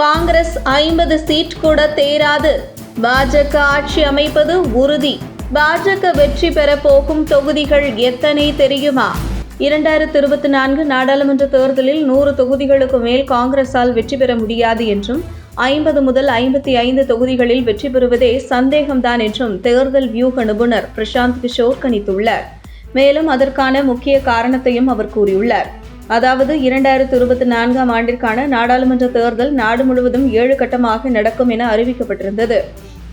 காங்கிரஸ் ஐம்பது சீட் கூட தேராது. பாஜக ஆட்சி அமைப்பது உறுதி. பாஜக வெற்றி பெற போகும் தொகுதிகள் எத்தனை தெரியுமா? இரண்டாயிரத்தி இருபத்தி நான்கு நாடாளுமன்ற தேர்தலில் நூறு தொகுதிகளுக்கு மேல் காங்கிரஸால் வெற்றி பெற முடியாது என்றும் ஐம்பது முதல் ஐம்பத்தி ஐந்து தொகுதிகளில் வெற்றி பெறுவதே சந்தேகம்தான் என்றும் தேர்தல் வியூக நிபுணர் பிரசாந்த் கிஷோர் கணித்துள்ளார். மேலும் அதற்கான முக்கிய காரணத்தையும் அவர் கூறியுள்ளார். அதாவது இரண்டாயிரத்து இருபத்தி நான்காம் ஆண்டிற்கான நாடாளுமன்ற தேர்தல் நாடு முழுவதும் ஏழு கட்டமாக நடக்கும் என அறிவிக்கப்பட்டிருந்தது.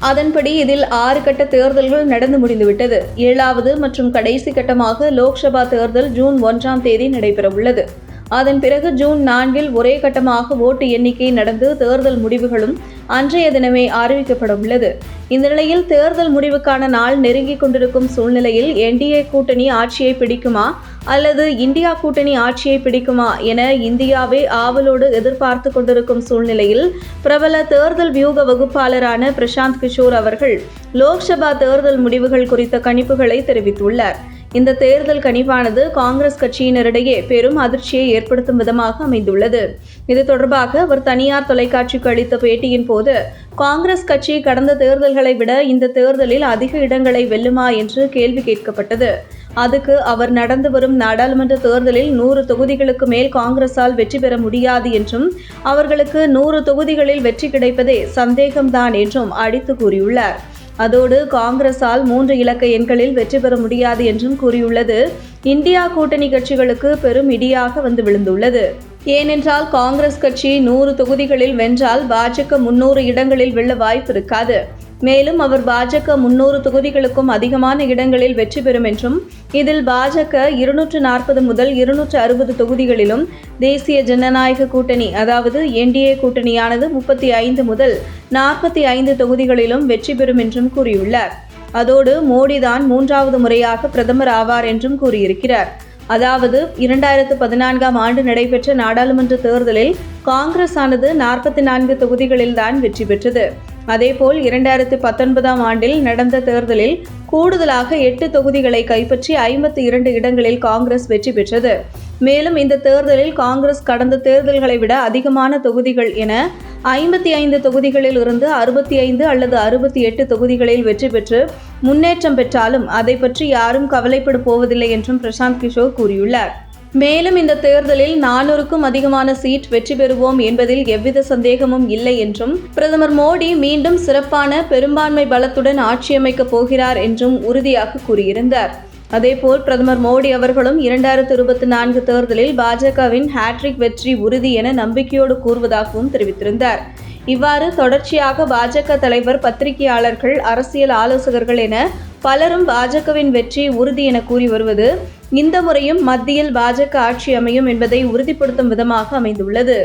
அதன்படி இதில் ஆறு கட்ட தேர்தல்கள் நடந்து முடிந்துவிட்டது. ஏழாவது மற்றும் கடைசி கட்டமாக லோக்சபா தேர்தல் ஜூன் ஒன்றாம் தேதி நடைபெறவுள்ளது. அதன் பிறகு ஜூன் நான்கில் ஒரே கட்டமாக ஓட்டு எண்ணிக்கை நடந்து தேர்தல் முடிவுகளும் அன்றைய தினமே அறிவிக்கப்பட உள்ளது. இந்த நிலையில் தேர்தல் முடிவுக்கான நாள் நெருங்கிக் கொண்டிருக்கும் சூழ்நிலையில் என்டிஏ கூட்டணி ஆட்சியை பிடிக்குமா அல்லது இந்தியா கூட்டணி ஆட்சியை பிடிக்குமா என இந்தியாவே ஆவலோடு எதிர்பார்த்து கொண்டிருக்கும் சூழ்நிலையில் பிரபல தேர்தல் வியூக வகுப்பாளரான பிரசாந்த் கிஷோர் அவர்கள் லோக்சபா தேர்தல் முடிவுகள் குறித்த கணிப்புகளை தெரிவித்துள்ளார். இந்த தேர்தல் கணிப்பானது காங்கிரஸ் கட்சியினரிடையே பெரும் அதிர்ச்சியை ஏற்படுத்தும் விதமாக அமைந்துள்ளது. இது தொடர்பாக அவர் தனியார் தொலைக்காட்சிக்கு அளித்த பேட்டியின் போது காங்கிரஸ் கட்சி கடந்த தேர்தல்களை விட இந்த தேர்தலில் அதிக இடங்களை வெல்லுமா என்று கேள்வி கேட்கப்பட்டது. அதுக்கு அவர் நடந்து வரும் நாடாளுமன்ற தேர்தலில் நூறு தொகுதிகளுக்கு மேல் காங்கிரசால் வெற்றி பெற முடியாது என்றும் அவர்களுக்கு நூறு தொகுதிகளில் வெற்றி கிடைப்பதே சந்தேகம்தான் என்றும் அடித்து கூறியுள்ளார். அதோடு காங்கிரசால் மூன்று இலக்க எண்களில் வெற்றி பெற முடியாது என்றும் கூறியுள்ளது. இந்தியா கூட்டணி கட்சிகளுக்கு பெரும் இடியாக வந்து விழுந்துள்ளது. ஏனென்றால் காங்கிரஸ் கட்சி நூறு தொகுதிகளில் வென்றால் பாஜக முன்னூறு இடங்களில் வெல்ல வாய்ப்பு இருக்காது. மேலும் அவர் பாஜக முன்னூறு தொகுதிகளுக்கும் அதிகமான இடங்களில் வெற்றி பெறும் என்றும் இதில் பாஜக இருநூற்று நாற்பது முதல் இருநூற்று அறுபது தொகுதிகளிலும் தேசிய ஜனநாயக கூட்டணி அதாவது என்டிஏ கூட்டணியானது முப்பத்தி ஐந்து முதல் நாற்பத்தி ஐந்து தொகுதிகளிலும் வெற்றி பெறும் என்றும் கூறியுள்ளார். அதோடு மோடிதான் மூன்றாவது முறையாக பிரதமர் ஆவார் என்றும் கூறியிருக்கிறார். அதாவது இரண்டாயிரத்து பதினான்காம் ஆண்டு நடைபெற்ற நாடாளுமன்ற தேர்தலில் காங்கிரஸ் ஆனது நாற்பத்தி நான்கு தொகுதிகளில்தான் வெற்றி பெற்றது. அதேபோல் இரண்டாயிரத்து பத்தொன்பதாம் ஆண்டில் நடந்த தேர்தலில் கூடுதலாக எட்டு தொகுதிகளை கைப்பற்றி ஐம்பத்தி இரண்டு இடங்களில் காங்கிரஸ் வெற்றி பெற்றது. மேலும் இந்த தேர்தலில் காங்கிரஸ் கடந்த தேர்தல்களை விட அதிகமான தொகுதிகள் என ஐம்பத்தி ஐந்து தொகுதிகளில் இருந்து அறுபத்தி ஐந்து அல்லது அறுபத்தி எட்டு தொகுதிகளில் வெற்றி பெற்று முன்னேற்றம் பெற்றாலும் அதை பற்றி யாரும் கவலைப்பட போவதில்லை என்றும் பிரசாந்த் கிஷோர் கூறியுள்ளார். மேலும் இந்த தேர்தலில் நானூறுக்கும் அதிகமான சீட் வெற்றி பெறுவோம் என்பதில் எவ்வித சந்தேகமும் இல்லை என்றும் பிரதமர் மோடி மீண்டும் சிறப்பான பெரும்பான்மை பலத்துடன் ஆட்சியமைக்கப் போகிறார் என்றும் உறுதியாக கூறியிருந்தார். அதேபோல் பிரதமர் மோடி அவர்களும் இரண்டாயிரத்து இருபத்தி நான்கு தேர்தலில் பாஜகவின் ஹேட்ரிக் வெற்றி உறுதி என நம்பிக்கையோடு கூறுவதாகவும் தெரிவித்திருந்தார். இவ்வாறு தொடர்ச்சியாக பாஜக தலைவர் பத்திரிகையாளர்கள் அரசியல் ஆலோசகர்கள் என பலரும் பாஜகவின் வெற்றி உறுதி என கூறி வருவது இந்த முறையும் மத்தியில் பாஜக ஆட்சி அமையும் என்பதை உறுதிப்படுத்தும் விதமாக அமைந்துள்ளது.